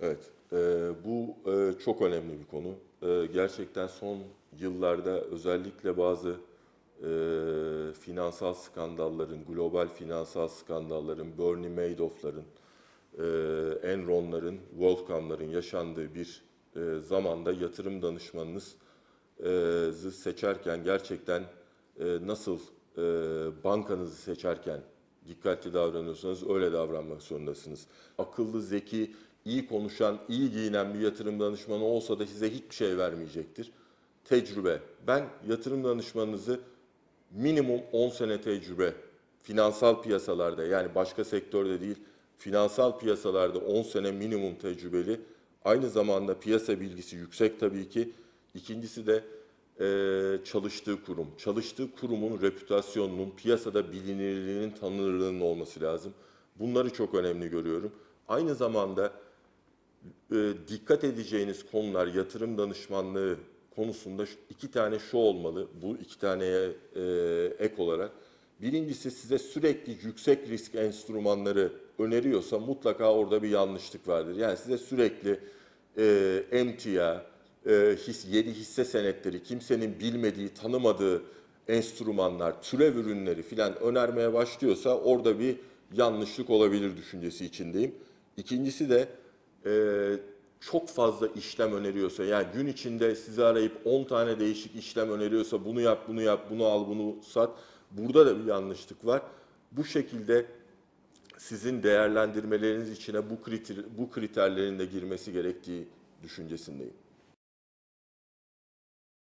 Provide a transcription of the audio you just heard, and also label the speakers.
Speaker 1: Evet, e, bu e, çok önemli bir konu. E, gerçekten son yıllarda özellikle bazı e, finansal skandalların, global finansal skandalların, Bernie Madoff'ların, e, Enron'ların, WorldCom'ların yaşandığı bir e, zamanda yatırım danışmanınızı seçerken gerçekten e, nasıl e, bankanızı seçerken dikkatli davranıyorsanız öyle davranmak zorundasınız. Akıllı, zeki, iyi konuşan, iyi giyinen bir yatırım danışmanı olsa da size hiçbir şey vermeyecektir. Tecrübe. Ben yatırım danışmanınızı minimum 10 sene tecrübe finansal piyasalarda yani başka sektörde değil finansal piyasalarda 10 sene minimum tecrübeli aynı zamanda piyasa bilgisi yüksek tabii ki İkincisi de eee, çalıştığı kurum. Çalıştığı kurumun reputasyonunun, piyasada bilinirliğinin, tanınırlığının olması lazım. Bunları çok önemli görüyorum. Aynı zamanda e, dikkat edeceğiniz konular yatırım danışmanlığı konusunda iki tane şu olmalı. Bu iki taneye e, ek olarak. Birincisi size sürekli yüksek risk enstrümanları öneriyorsa mutlaka orada bir yanlışlık vardır. Yani size sürekli e, emtia, e, his, yeni hisse senetleri, kimsenin bilmediği, tanımadığı enstrümanlar, türev ürünleri filan önermeye başlıyorsa orada bir yanlışlık olabilir düşüncesi içindeyim. İkincisi de e, çok fazla işlem öneriyorsa yani gün içinde sizi arayıp 10 tane değişik işlem öneriyorsa bunu yap, bunu yap, bunu al, bunu sat. Burada da bir yanlışlık var. Bu şekilde sizin değerlendirmeleriniz içine bu kriter, bu kriterlerin de girmesi gerektiği düşüncesindeyim.